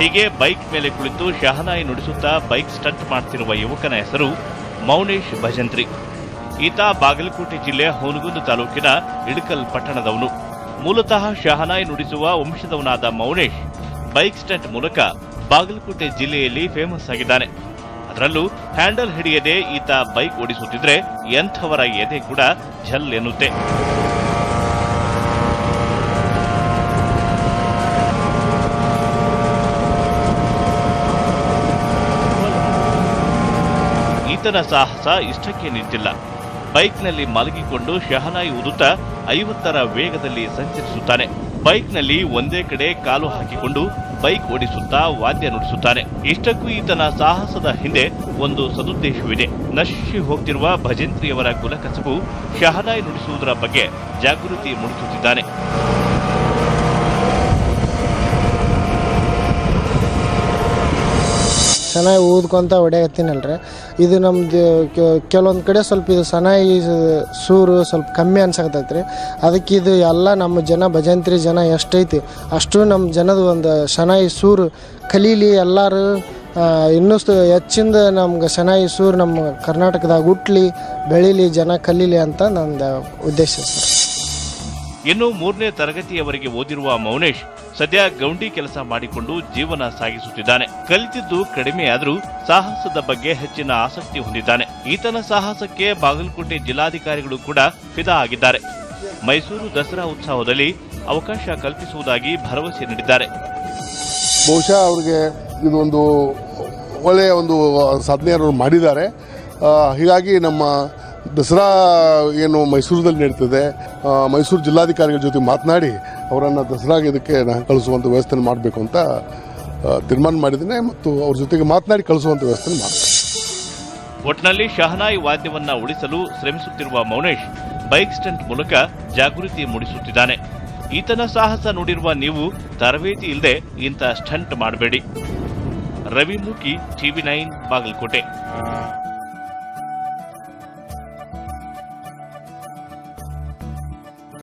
ಹೀಗೆ ಬೈಕ್ ಮೇಲೆ ಕುಳಿತು ಶಹನಾಯಿ ನುಡಿಸುತ್ತಾ ಬೈಕ್ ಸ್ಟಂಟ್ ಮಾಡ್ತಿರುವ ಯುವಕನ ಹೆಸರು ಮೌನೇಶ್ ಭಜಂತ್ರಿ. ಈತ ಬಾಗಲಕೋಟೆ ಜಿಲ್ಲೆ ಹೌನಗುಂದ ತಾಲೂಕಿನ ಇಡಕಲ್ ಪಟ್ಟಣದವನು. ಮೂಲತಃ ಶಹನಾಯಿ ನುಡಿಸುವ ವಂಶದವನಾದ ಮೌನೇಶ್ ಬೈಕ್ ಸ್ಟಂಟ್ ಮೂಲಕ ಬಾಗಲಕೋಟೆ ಜಿಲ್ಲೆಯಲ್ಲಿ ಫೇಮಸ್ ಆಗಿದ್ದಾನೆ. ಅದರಲ್ಲೂ ಹ್ಯಾಂಡಲ್ ಹಿಡಿಯದೆ ಈತ ಬೈಕ್ ಓಡಿಸುತ್ತಿದ್ರೆ ಎಂಥವರ ಎದೆ ಕೂಡ ಝಲ್ ಎನ್ನುತ್ತೆ. ಈತನ ಸಾಹಸ ಇಷ್ಟಕ್ಕೆ ನಿಂತಿಲ್ಲ. ಬೈಕ್ನಲ್ಲಿ ಮಲಗಿಕೊಂಡು ಶಹನಾಯಿ ಉದುತ್ತಾ ಐವತ್ತರ ವೇಗದಲ್ಲಿ ಸಂಚರಿಸುತ್ತಾನೆ. ಬೈಕ್ನಲ್ಲಿ ಒಂದೇ ಕಡೆ ಕಾಲು ಹಾಕಿಕೊಂಡು ಬೈಕ್ ಓಡಿಸುತ್ತಾ ವಾದ್ಯ ನುಡಿಸುತ್ತಾನೆ. ಇಷ್ಟಕ್ಕೂ ಈತನ ಸಾಹಸದ ಹಿಂದೆ ಒಂದು ಸದುದ್ದೇಶವಿದೆ. ನಶಿಸಿ ಹೋಗ್ತಿರುವ ಭಜಂತ್ರಿಯವರ ಕುಲಕಸಬು ಶಹನಾಯಿ ನುಡಿಸುವುದರ ಬಗ್ಗೆ ಜಾಗೃತಿ ಮೂಡಿಸುತ್ತಿದ್ದಾನೆ. ಚೆನ್ನಾಗಿ ಊದ್ಕೊಂತ ಹೊಡೆಯತ್ತೀನಲ್ರಿ ಇದು ನಮ್ದು ಕೆಲವೊಂದು ಕಡೆ ಸ್ವಲ್ಪ ಇದು ಸನಾಯಿ ಸೂರು ಸ್ವಲ್ಪ ಕಮ್ಮಿ ಅನ್ಸಕತ್ತೈತ್ರಿ. ಅದಕ್ಕೆ ಇದು ಎಲ್ಲ ನಮ್ಮ ಜನ ಭಜಂತ್ರಿ ಜನ ಎಷ್ಟೈತಿ, ಅಷ್ಟು ನಮ್ಮ ಜನದ ಒಂದು ಶನಾಯಿ ಸೂರು ಕಲೀಲಿ ಎಲ್ಲರೂ ಇನ್ನೂ ಹೆಚ್ಚಿಂದ ನಮ್ಗೆ ಶನಾಯಿ ಸೂರು ನಮ್ಮ ಕರ್ನಾಟಕದಾಗ ಹುಟ್ಲಿ, ಬೆಳೀಲಿ, ಜನ ಕಲೀಲಿ ಅಂತ ನಂದು ಉದ್ದೇಶ ಇನ್ನು ಮೂರನೇ ತರಗತಿಯವರೆಗೆ ಓದಿರುವ ಮೌನೇಶ್ ಸದ್ಯ ಗೌಂಡಿ ಕೆಲಸ ಮಾಡಿಕೊಂಡು ಜೀವನ ಸಾಗಿಸುತ್ತಿದ್ದಾನೆ. ಕಲಿತಿದ್ದು ಕಡಿಮೆಯಾದರೂ ಸಾಹಸದ ಬಗ್ಗೆ ಹೆಚ್ಚಿನ ಆಸಕ್ತಿ ಹೊಂದಿದ್ದಾನೆ. ಈತನ ಸಾಹಸಕ್ಕೆ ಬಾಗಲಕೋಟೆ ಜಿಲ್ಲಾಧಿಕಾರಿಗಳು ಕೂಡ ಫಿದಾ ಆಗಿದ್ದಾರೆ. ಮೈಸೂರು ದಸರಾ ಉತ್ಸವದಲ್ಲಿ ಅವಕಾಶ ಕಲ್ಪಿಸುವುದಾಗಿ ಭರವಸೆ ನೀಡಿದ್ದಾರೆ. ಬಹುಶಃ ಅವರಿಗೆ ಇದೊಂದು ಒಳ್ಳೆಯ ಒಂದು ಸಾಧನೆ ಮಾಡಿದ್ದಾರೆ. ಹೀಗಾಗಿ ನಮ್ಮ ದಸರಾ ಏನು ಮೈಸೂರಿನಲ್ಲಿ ನಡೀತದೆ ಮೈಸೂರು ಜಿಲ್ಲಾಧಿಕಾರಿಗಳ ಜೊತೆ ಮಾತನಾಡಿ ಅವರನ್ನು ದಸರಾಗೆ ಇದಕ್ಕೆ ಕಳಿಸುವಂಥ ವ್ಯವಸ್ಥೆ ಮಾಡಬೇಕು ಅಂತ ತೀರ್ಮಾನ ಮಾಡಿದ್ದೇನೆ ಮತ್ತು ಅವ್ರ ಜೊತೆಗೆ ಮಾತನಾಡಿ ಕಳಿಸುವಂಥ ವ್ಯವಸ್ಥೆ ಮಾಡ್ತಾರೆ ಒಟ್ನಲ್ಲಿ ಶಹನಾಯಿ ವಾದ್ಯವನ್ನ ಉಳಿಸಲು ಶ್ರಮಿಸುತ್ತಿರುವ ಮೌನೇಶ್ ಬೈಕ್ ಸ್ಟಂಟ್ ಮೂಲಕ ಜಾಗೃತಿ ಮೂಡಿಸುತ್ತಿದ್ದಾನೆ. ಈತನ ಸಾಹಸ ನೋಡಿರುವ ನೀವು ತರಬೇತಿ ಇಲ್ಲದೆ ಇಂಥ ಸ್ಟಂಟ್ ಮಾಡಬೇಡಿ. Ravi Mooki, TV nine, Bagalkote.